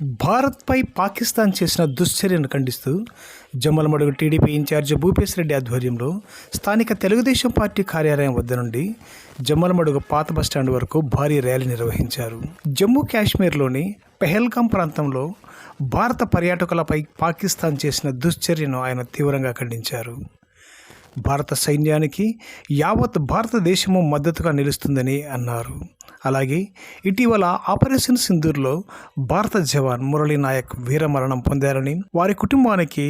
భారత్పై పాకిస్తాన్ చేసిన దుశ్చర్యను ఖండిస్తూ జమ్మలమడుగు టీడీపీ ఇన్ఛార్జ్ భూపేశ్ రెడ్డి ఆధ్వర్యంలో స్థానిక తెలుగుదేశం పార్టీ కార్యాలయం వద్ద నుండి జమ్మలమడుగు పాత బస్టాండ్ వరకు భారీ ర్యాలీ నిర్వహించారు. జమ్మూ కాశ్మీర్లోని పెహల్గాం ప్రాంతంలో భారత పర్యాటకులపై పాకిస్తాన్ చేసిన దుశ్చర్యను ఆయన తీవ్రంగా ఖండించారు. భారత సైన్యానికి యావత్ భారతదేశము మద్దతుగా నిలుస్తుందని అన్నారు. అలాగే ఇటీవల ఆపరేషన్ సింధూర్లో భారత జవాన్ మురళీ నాయక్ వీరమరణం పొందారని వారి కుటుంబానికి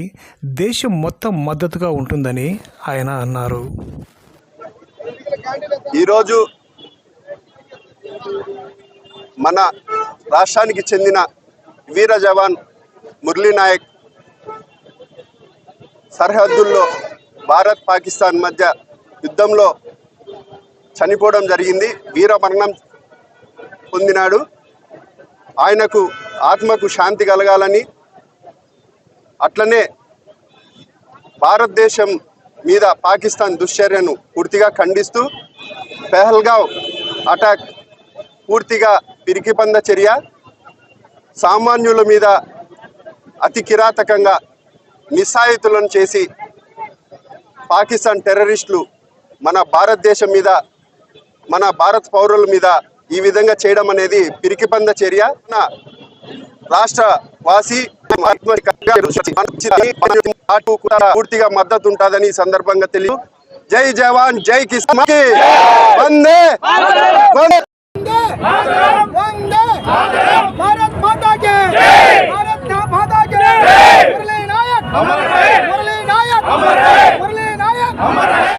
దేశం మొత్తం మద్దతుగా ఉంటుందని ఆయన అన్నారు. ఈరోజు మన రాష్ట్రానికి చెందిన వీర జవాన్ మురళీ నాయక్ సరిహద్దుల్లో భారత్ పాకిస్తాన్ మధ్య యుద్ధంలో చనిపోవడం జరిగింది. వీర మరణం పొందినాడు. ఆయనకు ఆత్మకు శాంతి కలగాలని అట్లనే భారతదేశం మీద పాకిస్తాన్ దుశ్చర్యను పూర్తిగా ఖండిస్తూ పెహల్గావ్ అటాక్ పూర్తిగా పిరికిపంద చర్య. సామాన్యుల మీద అతి కిరాతకంగా నిస్సాయితులను చేసి పాకిస్తాన్ టెర్రరిస్టులు మన భారతదేశం మీద మన భారత పౌరుల మీద ఈ విధంగా చేయడం అనేది పిరికిపంద చర్య. రాష్ట్ర వాసి పూర్తిగా మద్దతు ఉంటుందని సందర్భంగా తెలియదు. జై జవాన్ జై కిసాన్ అమర్ హై మురళీ నాయక్! అమర్ హై మురళీ నాయక్! అమర్ హై